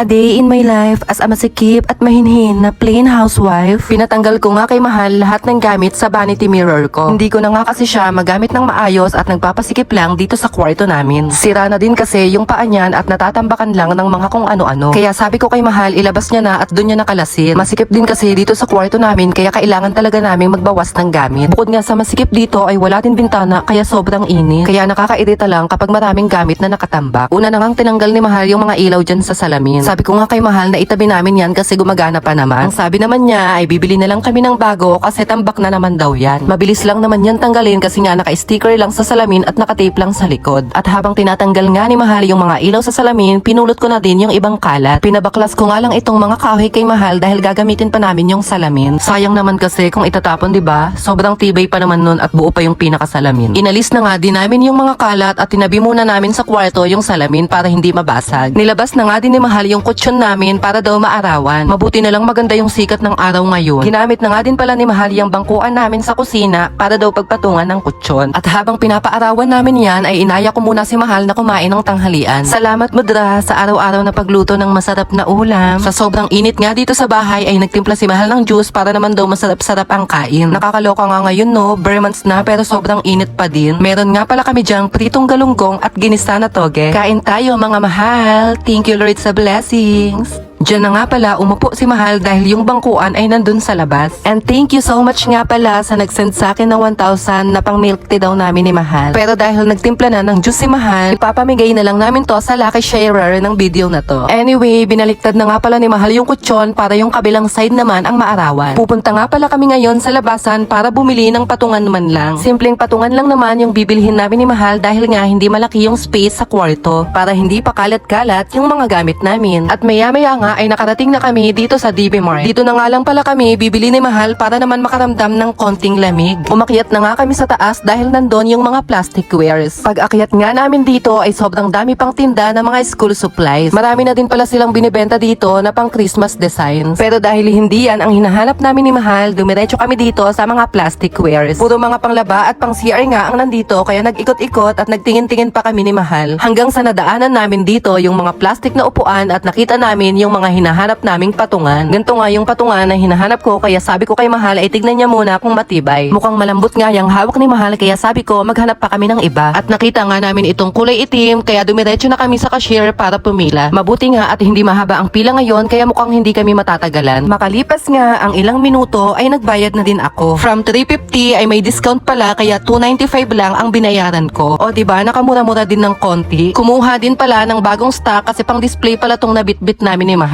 A day in my life as a masikip at mahinhin na plain housewife. Pinatanggal ko nga kay Mahal lahat ng gamit sa vanity mirror ko. Hindi ko na nga kasi siya magamit ng maayos at nagpapasikip lang dito sa kwarto namin. Sira na din kasi yung paa niyan at natatambakan lang ng mga kung ano-ano. Kaya sabi ko kay Mahal, ilabas niya na at doon niya nakalasin. Masikip din kasi dito sa kwarto namin kaya kailangan talaga namin magbawas ng gamit. Bukod nga sa masikip dito ay wala din bintana kaya sobrang init. Kaya nakakairita lang kapag maraming gamit na nakatambak. Una na ngang tinanggal ni Mahal yung mga ilaw dyan sa salamin. Sabi ko nga kay Mahal na itabi namin yan kasi gumagana pa naman. Ang sabi naman niya ay bibili na lang kami ng bago kasi tambak na naman daw yan. Mabilis lang naman yan tanggalin kasi nga naka-sticker lang sa salamin at nakatape lang sa likod. At habang tinatanggal nga ni Mahal yung mga ilaw sa salamin, pinulot ko na din yung ibang kalat. Pinabaklas ko nga lang itong mga kahoy kay Mahal dahil gagamitin pa namin yung salamin. Sayang naman kasi kung itatapon 'di ba? Sobrang tibay pa naman nun at buo pa yung pinakasalamin. Inalis na nga din namin yung mga kalat at tinabi muna namin sa kwarto yung salamin para hindi mabasag. Nilabas na nga din ni Mahal yung kutsyon namin para daw maarawan. Mabuti na lang maganda yung sikat ng araw ngayon. Ginamit na nga din pala ni Mahal yung bangkuan namin sa kusina para daw pagpatungan ng kutsyon. At habang pinapaarawan namin yan ay inaya ko muna si Mahal na kumain ng tanghalian. Salamat Mudra sa araw-araw na pagluto ng masarap na ulam. Sa sobrang init nga dito sa bahay ay nagtimpla si Mahal ng juice para naman daw masarap-sarap ang kain. Nakakaloka nga ngayon no, bare months na pero sobrang init pa din. Meron nga pala kami dyang pritong galunggong at ginisa na toge. Kain tayo mga mahal. Thank you Lord sa blessings. Diyan na nga pala umupo si Mahal dahil yung bangkuan ay nandun sa labas. And thank you so much nga pala sa nag-send sa akin ng 1,000 na pang milk tea daw namin ni Mahal. Pero dahil nagtimpla na ng juice si Mahal, ipapamigay na lang namin to sa lucky sharer ng video na to. Anyway, binaliktad na nga pala ni Mahal yung kutsyon para yung kabilang side naman ang maarawan. Pupunta nga pala kami ngayon sa labasan para bumili ng patungan man lang. Simpleng patungan lang naman yung bibilhin namin ni Mahal dahil nga hindi malaki yung space sa kwarto para hindi pa kalat-kalat yung mga gamit namin. At maya-maya nga ay nakarating na kami dito sa DB Mart. Dito na nga lang pala kami bibili ni Mahal para naman makaramdam ng konting lamig. Umakyat na nga kami sa taas dahil nandun yung mga plastic wares. Pag akyat nga namin dito ay sobrang dami pang tinda ng mga school supplies. Marami na din pala silang binibenta dito na pang Christmas designs. Pero dahil hindi yan ang hinahanap namin ni Mahal, dumiretso kami dito sa mga plastic wares. Puro mga panglaba at pang CR nga ang nandito kaya nag-ikot-ikot at nagtingin-tingin pa kami ni Mahal. Hanggang sa nadaanan namin dito yung mga plastic na upuan at nakita namin yung mga hinahanap naming patungan. Ganito nga yung patungan na hinahanap ko kaya sabi ko kay Mahal ay tignan niya muna kung matibay. Mukhang malambot nga yung hawak ni Mahal kaya sabi ko maghanap pa kami ng iba. At nakita nga namin itong kulay itim kaya dumiretso na kami sa cashier para pumila. Mabuti nga at hindi mahaba ang pila ngayon kaya mukhang hindi kami matatagalan. Makalipas nga ang ilang minuto ay nagbayad na din ako. From 350 ay may discount pala kaya 295 lang ang binayaran ko. O di ba nakamura-mura din ng konti. Kumuha din pala ng bagong stock kasi pang display pala tong nabitbit namin ni Mahal.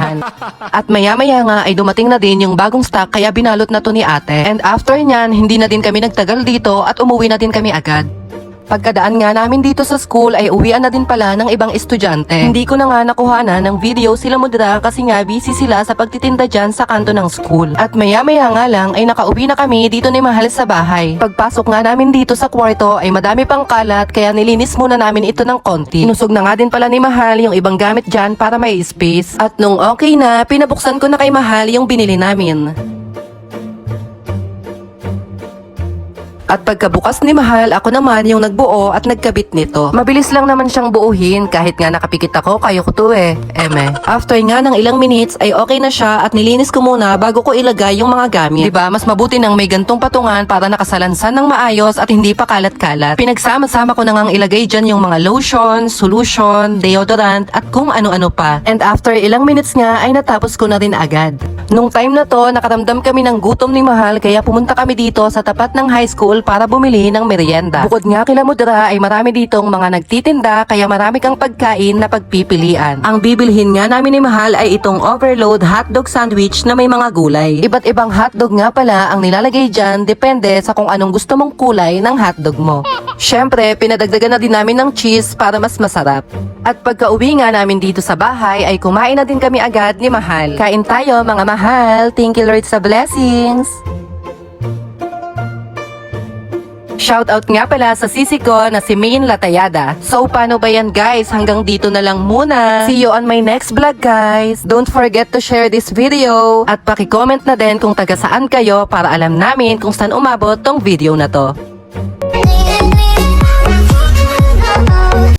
At maya-maya nga ay dumating na din yung bagong stock kaya binalot na to ni ate. And after nyan, hindi na din kami nagtagal dito at umuwi na din kami agad. Pagkadaan nga namin dito sa school ay uwian na din pala ng ibang estudyante. Hindi ko na nga nakuha na ng video sila mudra kasi nga busy sila sa pagtitinda dyan sa kanto ng school. At maya-maya nga lang ay nakauwi na kami dito ni Mahal sa bahay. Pagpasok nga namin dito sa kwarto ay madami pang kalat kaya nilinis muna namin ito ng konti. Inusog na nga din pala ni Mahal yung ibang gamit dyan para may space. At nung okay na, pinabuksan ko na kay Mahal yung binili namin. At pagkabukas ni Mahal, ako naman yung nagbuo at nagkabit nito. Mabilis lang naman siyang buuhin kahit nga nakapikit ako, kayo ko to eh. Eme. After nga ng ilang minutes ay okay na siya at nilinis ko muna bago ko ilagay yung mga gamit. 'Di ba? Mas mabuti nang may gantong patungan para nakasalansan ng maayos at hindi pa kalat-kalat. Pinagsama-sama ko na ngang ilagay dyan yung mga lotion, solution, deodorant at kung ano-ano pa. And after ilang minutes nga ay natapos ko na rin agad. Nung time na to, nakaramdam kami ng gutom ni Mahal kaya pumunta kami dito sa tapat ng high school para bumili ng merienda. Bukod nga kila Mudra ay marami ditong mga nagtitinda kaya marami kang pagkain na pagpipilian. Ang bibilhin nga namin ni Mahal ay itong overload hotdog sandwich na may mga gulay. Iba't ibang hotdog nga pala ang nilalagay dyan depende sa kung anong gusto mong kulay ng hotdog mo. Syempre, pinadagdagan na din namin ng cheese para mas masarap. At pagka-uwi nga namin dito sa bahay ay kumain na din kami agad ni Mahal. Kain tayo mga mahal. Thank you Lord sa blessings. Shoutout nga pala sa sisi ko na si Main Latayada. So paano ba yan guys? Hanggang dito na lang muna. See you on my next vlog guys. Don't forget to share this video. At paki-comment na din kung taga saan kayo para alam namin kung saan umabot tong video na to.